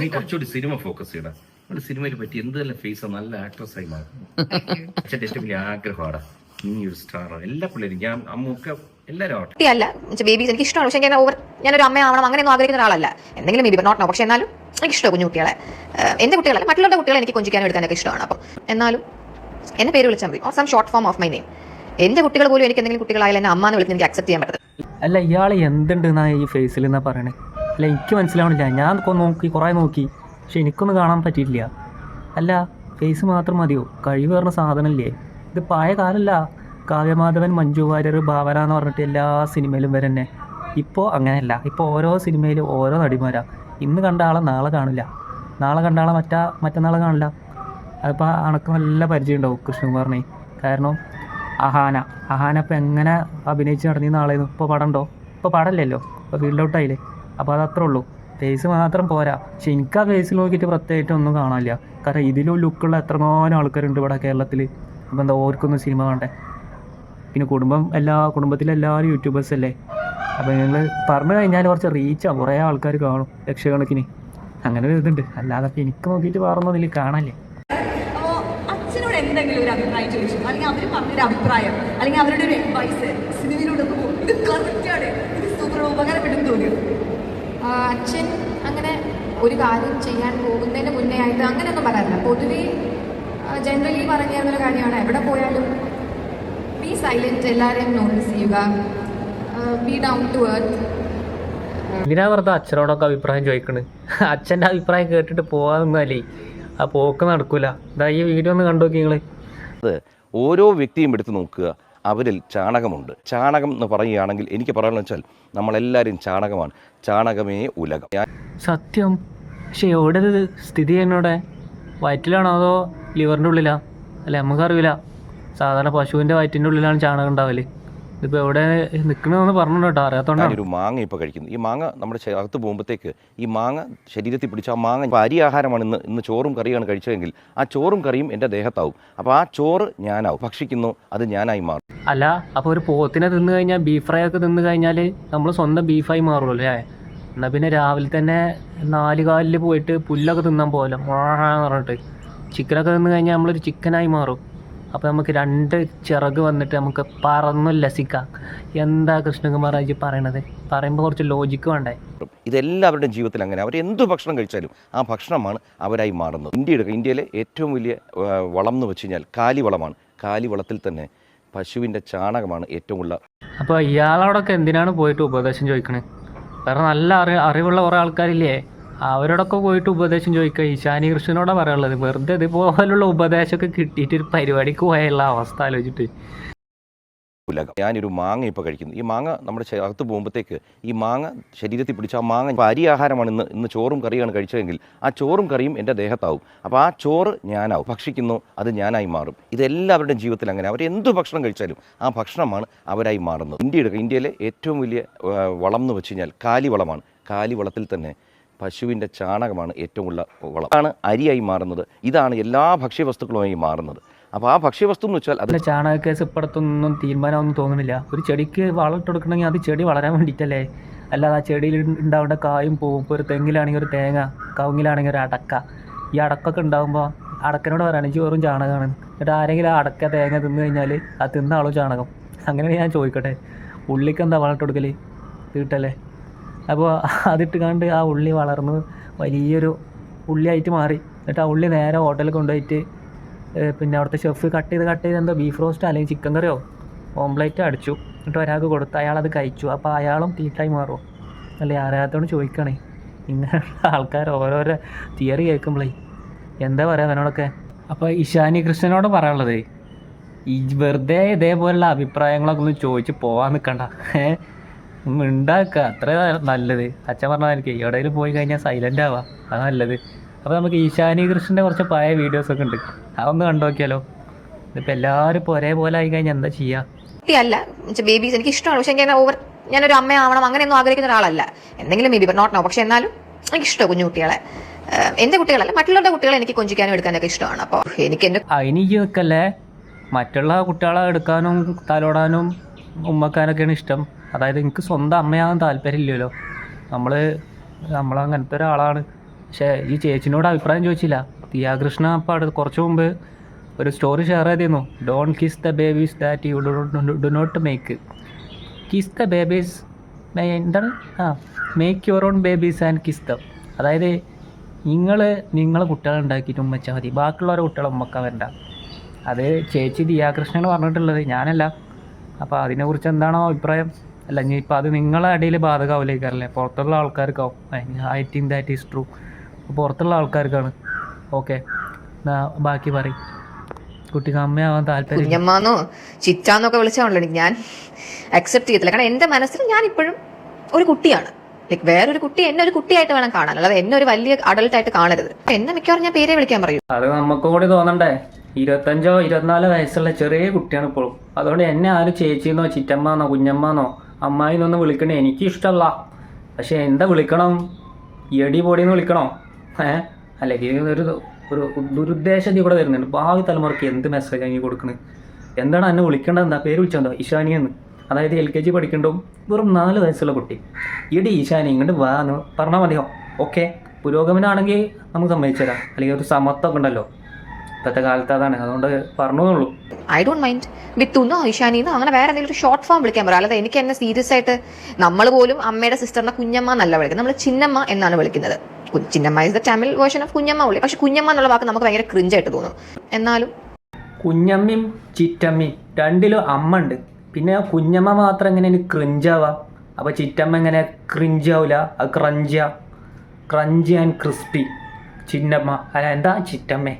നീ കുറച്ചുകൂടി cinema focus ചെയ്യണം നമ്മുടെ സിനിമയിൽ പറ്റി എന്ത് തന്നെ ഫേസ് നല്ല ആക്ട്രസ് ആയി മാറും അച്ഛന്റെ ഏറ്റവും വലിയ ആഗ്രഹമാണ് നീ ഒരു സ്റ്റാർ എല്ലാ പിള്ളേരും ഞാൻ അമ്മൊക്കെ എല്ലാവരും ആവട്ടെ. കുട്ടിയല്ല. ബേബീസ് എനിക്ക് ഇഷ്ടമാണ്. പക്ഷേ ഞാൻ ഓവർ ഞാനൊരു അമ്മയാവണം അങ്ങനെയൊന്നും ആഗ്രഹിക്കുന്ന ഒരാളല്ല. എന്തെങ്കിലും ബേബി നോട്ട് നോ പക്ഷേ എന്നാലും എനിക്ക് ഇഷ്ടമാണ് കുഞ്ഞു കുട്ടികളെ. ഏഹ് കുട്ടികളല്ല മറ്റുള്ളവരുടെ കുട്ടികളെ എനിക്ക് കൊഞ്ചിക്കാനും എടുക്കാനൊക്കെ ഇഷ്ടമാണ്. അപ്പം എന്നാലും എന്നെ പേര് വിളിച്ചാൽ മതി. Or some short form of my name എന്റെ കുട്ടികൾ പോലും എനിക്ക് എന്തെങ്കിലും കുട്ടികളായാലും എന്നെ അമ്മ എന്ന് വിളിച്ച് എനിക്ക് അക്സെപ്റ്റ് ചെയ്യാൻ പറ്റത്തില്ല. അല്ല ഇയാൾ എന്തുണ്ട് എന്നാ ഈ ഫേസിൽ എന്നാ പറയണേ? അല്ല എനിക്ക് മനസ്സിലാവണില്ല. ഞാൻ നോക്കി കുറേ നോക്കി. പക്ഷെ എനിക്കൊന്നും കാണാൻ പറ്റിയില്ല അല്ല ഫേസ് മാത്രം മതിയോ? കഴിവ് പറഞ്ഞ സാധനമല്ലേ ഇത് പഴയ കാലമല്ല കാവ്യമാധവൻ മഞ്ജു വാര്യർ ഭാവന എന്ന് പറഞ്ഞിട്ട് എല്ലാ സിനിമയിലും വരെ തന്നെ ഇപ്പോൾ അങ്ങനെയല്ല. ഇപ്പോൾ ഓരോ സിനിമയിലും ഓരോ നടിമാരാണ് ഇന്ന് കണ്ട ആളെ നാളെ കാണില്ല. നാളെ കണ്ട ആളെ മറ്റാ മറ്റന്നാളെ കാണില്ല. അതിപ്പോൾ അണക്ക് നല്ല പരിചയം ഉണ്ടാവും കൃഷ്ണകുമാറിനെ. കാരണം അഹാന. അഹാന ഇപ്പം എങ്ങനെ അഭിനയിച്ച് നടന്നിരുന്ന ആളായിരുന്നു ഇപ്പോൾ പടം ഉണ്ടോ? ഇപ്പോൾ പടമില്ലല്ലോ ഇപ്പോൾ ഫീൽഡ് ഔട്ട് ആയില്ലേ? അപ്പോൾ അത് അത്രേ ഉള്ളൂ. ഫേസ് മാത്രം പോരാ. പക്ഷെ എനിക്ക് ആ ഫേസിൽ നോക്കിയിട്ട് പ്രത്യേകിച്ച് ഒന്നും കാണാനില്ല. കാരണം ഇതിലും ലുക്കുള്ള എത്രമാനം ആൾക്കാരുണ്ട് ഇവിടെ കേരളത്തിൽ അപ്പോൾ എന്താ ഓർക്കൊന്നും സിനിമ വേണ്ടേ പിന്നെ കുടുംബം എല്ലാ കുടുംബത്തിലെ എല്ലാവരും യൂട്യൂബേഴ്സ് അല്ലേ? അപ്പോൾ നിങ്ങൾ പറഞ്ഞു കഴിഞ്ഞാൽ കുറച്ച് റീച്ചാണ് കുറേ ആൾക്കാർ കാണും ലക്ഷക്കണക്കിന്. അങ്ങനെ ഒരു ഇതുണ്ട്. അല്ലാതെ എനിക്ക് നോക്കിയിട്ട് പറഞ്ഞതിൽ കാണാനില്ല. എന്തെങ്കിലും ഒരു അഭിപ്രായം അല്ലെങ്കിൽ അഭിപ്രായം അല്ലെങ്കിൽ അവരുടെ ഒരു അഡ്വൈസ് സിനിമയിലൂടെ ഇത് കറക്റ്റാണ്. ഇത് സൂപ്പർ ഉപകാരപ്പെടും തോന്നിയോ? അച്ഛൻ അങ്ങനെ ഒരു കാര്യം ചെയ്യാൻ പോകുന്നതിന് മുന്നേ ആയിട്ട് അങ്ങനെയൊന്നും പറയാറില്ല. പൊതുവേ ജനറലി പറഞ്ഞിരുന്നൊരു കാര്യമാണ്. എവിടെ പോയാലും ബി സൈലന്റ് എല്ലാവരെയും നോട്ടീസ് ചെയ്യുക. ബി ഡൗൺ ടു എർത്ത് എന്തിനാ വെറുതെ അച്ഛനോടൊക്കെ അഭിപ്രായം ചോദിക്കണ്? അച്ഛന്റെ അഭിപ്രായം കേട്ടിട്ട് പോവാതെന്നാലേ ആ പോക്ക് നടക്കൂല. ഇതാ ഈ വീഡിയോ ഒന്ന് കണ്ടു നോക്കി നിങ്ങൾ അത് ഓരോ വ്യക്തിയും എടുത്ത് നോക്കുക. അവരിൽ ചാണകമുണ്ട്. ചാണകം എന്ന് പറയുകയാണെങ്കിൽ എനിക്ക് പറയാമെന്ന് വെച്ചാൽ നമ്മളെല്ലാവരും ചാണകമാണ്. ചാണകമേ ഉലകം. സത്യം. പക്ഷേ എവിടെ സ്ഥിതി ചെയ്യുന്നവിടെ വയറ്റിലാണോ അതോ ലിവറിന്റെ ഉള്ളിലാ? അല്ല നമുക്കറിയില്ല. സാധാരണ പശുവിന്റെ വയറ്റിന്റെ ഉള്ളിലാണ് ചാണകം ഉണ്ടാവൽ. ഇതിപ്പോൾ എവിടെ നിൽക്കണമെന്ന് പറഞ്ഞു കേട്ടോ അറിയാത്തോണ്ടാണ് ഒരു മാങ്ങ ഇപ്പോൾ കഴിക്കുന്നു. ഈ മാങ്ങ നമ്മുടെ ശ- അകത്ത് പോകുമ്പോഴത്തേക്ക് ഈ മാങ്ങ ശരീരത്തിൽ പിടിച്ച ആ മാങ്ങ ഇപ്പോൾ അരി ആഹാരമാണ് ഇന്ന് ഇന്ന് ചോറും കറിയാണ് കഴിച്ചതെങ്കിൽ ആ ചോറും കറിയും എന്റെ ദേഹത്താവും. അപ്പോൾ ആ ചോറ് ഞാനാവും. ഭക്ഷിക്കുന്നു അത് ഞാനായി മാറും. അല്ല അപ്പോൾ ഒരു പോത്തിനെ തിന്നു കഴിഞ്ഞാൽ ബീഫ് ഫ്രൈ ഒക്കെ തിന്നു കഴിഞ്ഞാൽ നമ്മൾ സ്വന്തം ബീഫായി മാറുമല്ലോ അല്ലേ? എന്നാൽ പിന്നെ രാവിലെ തന്നെ നാല് കാലിൽ പോയിട്ട് പുല്ലൊക്കെ തിന്നാൻ പോകല്ലോ എന്ന് പറഞ്ഞിട്ട്. ചിക്കനൊക്കെ തിന്നു കഴിഞ്ഞാൽ നമ്മളൊരു ചിക്കനായി മാറും. അപ്പോൾ നമുക്ക് രണ്ട് ചിറക് വന്നിട്ട് നമുക്ക് പറന്നു ലസിക്കാം. എന്താ കൃഷ്ണകുമാർ അജി പറയണത്? പറയുമ്പോൾ കുറച്ച് ലോജിക്ക് വേണ്ടേ? ഇതെല്ലാവരുടെയും ജീവിതത്തിൽ അങ്ങനെ. അവർ എന്ത് ഭക്ഷണം കഴിച്ചാലും ആ ഭക്ഷണമാണ് അവരായി മാറുന്നത്. ഇന്ത്യയുടെ ഇന്ത്യയിലെ ഏറ്റവും വലിയ വളം എന്ന് വെച്ച് കഴിഞ്ഞാൽ കാലിവളമാണ്. കാലിവളത്തിൽ തന്നെ പശുവിന്റെ ചാണകമാണ് ഏറ്റവും ഉള്ള അപ്പോൾ ഇയാളോടൊക്കെ എന്തിനാണ് പോയിട്ട് ഉപദേശം ചോദിക്കണേ? വേറെ നല്ല അറി അറിവുള്ള കുറേ ആൾക്കാരില്ലേ? അവരോടൊക്കെ പോയിട്ട് ഉപദേശം ചോദിക്കുക. ഈശാനി കൃഷ്ണനോടാ പറയാനുള്ളത്. വെറുതെ ഇതുപോലുള്ള ഉപദേശമൊക്കെ കിട്ടിയിട്ട് ഒരു പരിപാടിക്ക് പോയുള്ള അവസ്ഥ ആലോചിച്ചിട്ട്. ഞാനൊരു മാങ്ങ ഇപ്പോൾ കഴിക്കുന്നു. ഈ മാങ്ങ നമ്മുടെ അകത്ത് പോകുമ്പോഴത്തേക്ക് ഈ മാങ്ങ ശരീരത്തിൽ പിടിച്ച ആ മാങ്ങ ഇപ്പോൾ അരി ആഹാരമാണ് ഇന്ന് ഇന്ന് ചോറും കറിയാണ് കഴിച്ചതെങ്കിൽ ആ ചോറും കറിയും എന്റെ ദേഹത്താവും. അപ്പോൾ ആ ചോറ് ഞാനാവും. ഭക്ഷിക്കുന്നു അത് ഞാനായി മാറും. ഇതെല്ലാവരുടെയും ജീവിതത്തിൽ അങ്ങനെ. അവർ എന്ത് ഭക്ഷണം കഴിച്ചാലും ആ ഭക്ഷണമാണ് അവരായി മാറുന്നത്. ഇന്ത്യയുടെ ഇന്ത്യയിലെ ഏറ്റവും വലിയ വളം എന്ന് വെച്ച് കഴിഞ്ഞാൽ കാലിവളമാണ്. കാലിവളത്തിൽ തന്നെ പശുവിന്റെ ചാണകമാണ് ഏറ്റവും ഉള്ള വളം. ഇതാണ് അരിയായി മാറുന്നത്. ഇതാണ് എല്ലാ ഭക്ഷ്യവസ്തുക്കളുമായി മാറുന്നത്. അപ്പോൾ ആ ഭക്ഷ്യവസ്തു എന്ന് വെച്ചാൽ അത് അതിന്റെ ചാണക കേസ് ഇപ്പോഴത്തൊന്നും തീരുമാനമൊന്നും തോന്നുന്നില്ല. ഒരു ചെടിക്ക് വളം ഇട്ട് കൊടുക്കണമെങ്കിൽ അത് ചെടി വളരാൻ വേണ്ടിയിട്ടല്ലേ? അല്ലാതെ ആ ചെടിയിൽ ഉണ്ടാവേണ്ട കായും പൂവും ഇപ്പോൾ ഒരു തെങ്ങിലാണെങ്കിൽ ഒരു തേങ്ങ കവുങ്ങിലാണെങ്കിൽ ഒരു അടക്ക. ഈ അടക്കൊക്കെ ഉണ്ടാകുമ്പോൾ അടക്കനോട് പറയുകയാണ് എനിക്ക് വെറും ചാണകമാണ്. എന്നിട്ട് ആരെങ്കിലും ആ അടക്ക തേങ്ങ തിന്നു കഴിഞ്ഞാൽ ആ തിന്ന ചാണകം. അങ്ങനെ ഞാൻ ചോദിക്കട്ടെ. ഉള്ളിക്ക് എന്താ വളം ഇട്ട് കൊടുക്കൽ തീട്ടല്ലേ? അപ്പോൾ അതിട്ട് കണ്ട് ആ ഉള്ളി വളർന്ന് വലിയൊരു ഉള്ളിയായിട്ട് മാറി. എന്നിട്ട് ആ ഉള്ളി നേരെ ഹോട്ടലിൽ കൊണ്ടുപോയിട്ട് പിന്നെ അവിടുത്തെ ഷെഫ് കട്ട് ചെയ്ത് കട്ട് ചെയ്ത് എന്തോ ബീഫ് റോസ്റ്റ് അല്ലെങ്കിൽ ചിക്കൻ കറിയോ ഓംപ്ലേറ്റ് അടിച്ചു. എന്നിട്ട് ഒരാൾക്ക് കൊടുത്തു അയാൾ അത് കഴിച്ചു. അപ്പോൾ അയാളും തീട്ടായി മാറുമോ അല്ലേ അറിയാത്തതുകൊണ്ട് ചോദിക്കണേ. ഇങ്ങനെയുള്ള ആൾക്കാർ ഓരോരോ തിയറി കേൾക്കുമ്പോഴേ എന്താ പറയുക അവനോടൊക്കെ? അപ്പോൾ ഇഷാനി കൃഷ്ണനോട് പറയാനുള്ളത് ഈ വെറുതെ ഇതേപോലുള്ള അഭിപ്രായങ്ങളൊക്കെ ഒന്ന് ചോദിച്ച് പോവാൻ നിൽക്കണ്ട ഏഹ് ഉണ്ടാക്കുക അത്ര നല്ലത്. അച്ഛൻ പറഞ്ഞാൽ എനിക്ക് എവിടെയെങ്കിലും പോയി കഴിഞ്ഞാൽ സൈലന്റ് ആവാം. അത് നല്ലത്. അപ്പോൾ നമുക്ക് ഈശാനി കൃഷ്ണന്റെ കുറച്ച് പഴയ വീഡിയോസ് ഒക്കെ ഉണ്ട്. അതൊന്ന് കണ്ടു നോക്കിയാലോ? ഇതിപ്പോൾ എല്ലാവരും ഇപ്പോൾ ഒരേപോലെ ആയി കഴിഞ്ഞാൽ എന്താ ചെയ്യുക അല്ല ബേബീസ് എനിക്ക് ഇഷ്ടമാണ് പക്ഷെ എനിക്ക് ഓവർ ഞാനൊരു അമ്മയാവണം. അങ്ങനെയൊന്നും ആഗ്രഹിക്കുന്ന ഒരാളല്ല. എന്തെങ്കിലും ബേബി നോട്ട് നോ പക്ഷേ എന്നാലും എനിക്ക് ഇഷ്ടമാണ് കുഞ്ഞു കുട്ടികളെ. എന്റെ കുട്ടികളല്ല. മറ്റുള്ളവരുടെ കുട്ടികളെ എനിക്ക് കൊഞ്ചിക്കാനും എടുക്കാനൊക്കെ ഇഷ്ടമാണ്. അപ്പോൾ എനിക്ക് എന്റെ എനിക്ക് നിൽക്കല്ലേ മറ്റുള്ള കുട്ടികളെ എടുക്കാനും തലോടാനും ഉമ്മക്കാനൊക്കെയാണ് ഇഷ്ടം. അതായത് എനിക്ക് സ്വന്തം അമ്മയാകാൻ താല്പര്യമില്ലല്ലോ. നമ്മൾ നമ്മളങ്ങനത്തെ ഒരാളാണ്. പക്ഷേ ഈ ചേച്ചിനോട് അഭിപ്രായം ചോദിച്ചില്ല. ദിയാകൃഷ്ണ അപ്പം അടുത്ത് കുറച്ച് മുമ്പ് ഒരു സ്റ്റോറി ഷെയർ ചെയ്തിരുന്നു. Don't kiss the babies that you do not make kiss the babies എന്താണ്? ആ make your own babies and kiss the അതായത് നിങ്ങൾ നിങ്ങളെ കുട്ടികളെ ഉണ്ടാക്കിയിട്ട് ഉമ്മച്ചാൽ മതി. ബാക്കിയുള്ളവരെ കുട്ടികളെ ഉമ്മക്കാൻ വരണ്ട. അത് ചേച്ചി ദിയാകൃഷ്ണൻ പറഞ്ഞിട്ടുള്ളത്. ഞാനല്ല. അപ്പോൾ അതിനെക്കുറിച്ച് എന്താണോ അഭിപ്രായം? അല്ല ഇനി ഇപ്പം അത് നിങ്ങളെ ഇടയിൽ ബാധകമാവില്ലേക്കാരല്ലേ? പുറത്തുള്ള ആൾക്കാർക്കാവും I think that is true പുറത്തുള്ള ആൾക്കാർക്കാണ്. ഓക്കെ ബാക്കി പറയും. കുട്ടിക്ക് അമ്മയാവാൻ താല്പര്യം കുഞ്ഞമ്മാന്നോ ചിറ്റാന്നൊക്കെ വിളിച്ചാണല്ലോ ഞാൻ അക്സെപ്റ്റ് ചെയ്യത്തില്ല. കാരണം എന്റെ മനസ്സിൽ ഞാൻ ഇപ്പോഴും ഒരു കുട്ടിയാണ്. ലൈക്ക് വേറൊരു കുട്ടി എന്നെ ഒരു കുട്ടിയായിട്ട് വേണം കാണാൻ. അല്ലാതെ എന്നെ ഒരു വലിയ അഡൾട്ട് ആയിട്ട് കാണരുത്. എന്നെ മിക്കവാറും ഞാൻ പേരെ വിളിക്കാൻ പറയും. അത് നമുക്കും കൂടി തോന്നണ്ടേ? ഇരുപത്തഞ്ചോ ഇരുപത്തിനാലോ വയസ്സുള്ള ചെറിയ കുട്ടിയാണ് ഇപ്പോഴും. അതുകൊണ്ട് എന്നെ ആരും ചേച്ചിന്നോ ചിറ്റമ്മന്നോ കുഞ്ഞമ്മന്നോ അമ്മായിന്നൊന്നും വിളിക്കണേ. എനിക്ക് ഇഷ്ടമല്ല പക്ഷേ എന്താ വിളിക്കണം? എടി പൊടിന്ന് വിളിക്കണോ? ഏ? അല്ലെങ്കിൽ ഒരു ഒരു ദുരുദ്ദേശത്തിൽ കൂടെ വരുന്നുണ്ട്. ഭാവി തലമുറയ്ക്ക് എന്ത് മെസ്സേജ് ആണെങ്കിൽ കൊടുക്കുന്നത് എന്താണ് എന്നെ വിളിക്കേണ്ടത്? എന്താ പേര് വിളിച്ചോ ഇഷാനി എന്ന്. അതായത് എൽ കെ ജി പഠിക്കണ്ടും വെറും നാല് വയസ്സുള്ള കുട്ടി. എടി ഈശാനി ഇങ്ങോട്ട് വാ എന്ന് പറഞ്ഞാൽ മതിയോ? ഓക്കെ. പുരോഗമനമാണെങ്കിൽ നമുക്ക് സമ്മതിച്ചു തരാം. അല്ലെങ്കിൽ ഒരു സമത്വമൊക്കെ ഉണ്ടല്ലോ. ഇപ്പോഴത്തെ കാലത്ത് അതാണ്. അതുകൊണ്ട് പറഞ്ഞു ഐ ഡോണ്ട് മൈൻഡ് വിത്തുന്നോ ഇഷാനിന്നോ അങ്ങനെ വേറെ എന്തെങ്കിലും ഒരു ഷോർട്ട് ഫോം വിളിക്കാൻ പറയാം അല്ലാതെ എനിക്ക് എന്നെ സീരിയസ് ആയിട്ട് നമ്മൾ പോലും അമ്മയുടെ സിസ്റ്ററിനെ കുഞ്ഞമ്മ എന്നല്ല വിളിക്കുന്നത്. നമ്മൾ ചിന്നമ്മ എന്നാണ് വിളിക്കുന്നത്. Chinnamma is the Tamil version of കുഞ്ഞമ്മ വിളി പക്ഷെ കുഞ്ഞമ്മ എന്നുള്ള വാക്ക് നമുക്ക് ഭയങ്കര ക്രിഞ്ചായിട്ട് തോന്നും. എന്നാലും കുഞ്ഞമ്മയും ചിറ്റമ്മയും രണ്ടിലും അമ്മ ഉണ്ട് പിന്നെ കുഞ്ഞമ്മ മാത്രം എങ്ങനെ എനിക്ക് ക്രിഞ്ചാവാം അപ്പോൾ ചിറ്റമ്മ എങ്ങനെ ക്രിഞ്ചാവില്ല അത് crunch crunchy and crispy Chinnamma. അല്ല എന്താ ചിറ്റമ്മേ?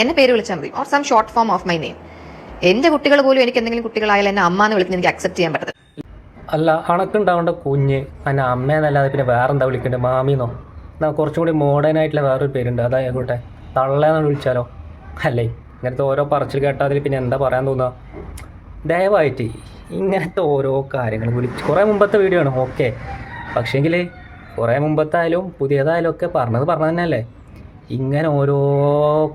എന്നെ പേര് വിളിച്ചാൽ മതി. Or some short form of my name എന്റെ കുട്ടികൾ പോലും എനിക്ക് എന്തെങ്കിലും കുട്ടികളായാലും എന്നെ അമ്മ എന്ന് വിളിക്കുന്നത് എനിക്ക് അക്സെപ്റ്റ് ചെയ്യാൻ പറ്റത്തില്ല. അല്ല അണക്കുണ്ടാവേണ്ട കുഞ്ഞ്. അതിനെ അമ്മയെന്നല്ലാതെ പിന്നെ വേറെന്താ വിളിക്കേണ്ടത് മാമിന്നോ? എന്നാ കുറച്ചും കൂടി മോഡേൺ ആയിട്ടുള്ള വേറൊരു പേരുണ്ട്. അതായിക്കോട്ടെ തള്ളയെന്നാണ് വിളിച്ചാലോ? അല്ലേ? ഇങ്ങനത്തെ ഓരോ പറച്ചിൽ കേട്ടാൽ അതിൽ പിന്നെ എന്താ പറയാൻ തോന്നുക ദയവായിട്ട് ഇങ്ങനത്തെ ഓരോ കാര്യങ്ങൾ വിളിച്ച്. കുറേ മുമ്പത്തെ വീഡിയോ ആണ്. ഓക്കെ പക്ഷേങ്കിൽ കുറേ മുമ്പത്തായാലും പുതിയതായാലും ഒക്കെ പറഞ്ഞത് പറഞ്ഞത് തന്നെയല്ലേ ഇങ്ങനെ ഓരോ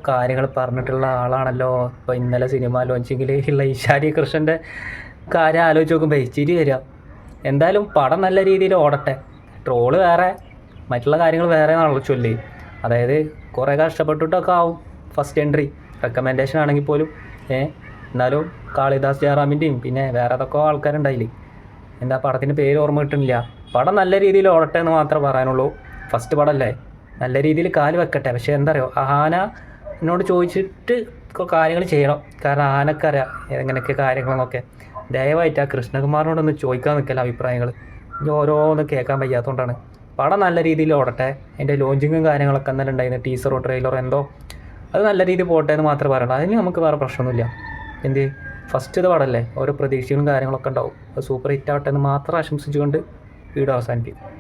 കാര്യങ്ങൾ പറഞ്ഞിട്ടുള്ള ആളാണല്ലോ. ഇപ്പോൾ ഇന്നലെ സിനിമ ലോഞ്ചിങ്ങിൽ ഉള്ള ഈശാരി കൃഷ്ണന്റെ കാര്യം ആലോചിച്ച് നോക്കുമ്പോൾ ചിരി വരിക. എന്തായാലും പടം നല്ല രീതിയിൽ ഓടട്ടെ. ട്രോൾ വേറെ മറ്റുള്ള കാര്യങ്ങൾ വേറെ ആണല്ലോ ചൊല്ലി. അതായത് കുറേ കഷ്ടപ്പെട്ടിട്ടൊക്കെ ആവും ഫസ്റ്റ് എൻട്രി റെക്കമെൻഡേഷൻ ആണെങ്കിൽ പോലും ഏ എന്നാലും കാളിദാസ് ജയറാമിന്റെയും പിന്നെ വേറെ ഏതൊക്കെ ആൾക്കാരുണ്ടായില്ലേ എന്താ പടത്തിന്റെ പേര് ഓർമ്മ കിട്ടുന്നില്ല. പടം നല്ല രീതിയിൽ ഓടട്ടെ എന്ന് മാത്രമേ പറയാനുള്ളൂ. ഫസ്റ്റ് പടമല്ലേ നല്ല രീതിയിൽ കാൽ വെക്കട്ടെ. പക്ഷേ എന്താ പറയുക ആന എന്നോട് ചോദിച്ചിട്ട് കാര്യങ്ങൾ ചെയ്യണം. കാരണം ആനക്കറിയാം എങ്ങനെയൊക്കെ കാര്യങ്ങളെന്നൊക്കെ. ദയവായിട്ട് ആ കൃഷ്ണകുമാറിനോടൊന്ന് ചോദിക്കാൻ നിൽക്കല്ല അഭിപ്രായങ്ങൾ ഇനി ഓരോന്ന് കേൾക്കാൻ വയ്യാത്തതുകൊണ്ടാണ് പടം നല്ല രീതിയിൽ ഓടട്ടെ. അതിന്റെ ലോഞ്ചിങ്ങും കാര്യങ്ങളൊക്കെ അന്നേരം ഉണ്ടായിരുന്നു. ടീസറോ ട്രെയിലറോ എന്തോ. അത് നല്ല രീതിയിൽ പോട്ടെ എന്ന് മാത്രമേ പറയുള്ളൂ അതിന് നമുക്ക് വേറെ പ്രശ്നമൊന്നുമില്ല. എന്ത്? ഫസ്റ്റ് ഇത് പടമല്ലേ ഓരോ പ്രതീക്ഷകളും കാര്യങ്ങളൊക്കെ ഉണ്ടാവും. അത് സൂപ്പർ ഹിറ്റ് ആവട്ടെ എന്ന് മാത്രം ആശംസിച്ചുകൊണ്ട് വീഡിയോ അവസാനിപ്പിക്കും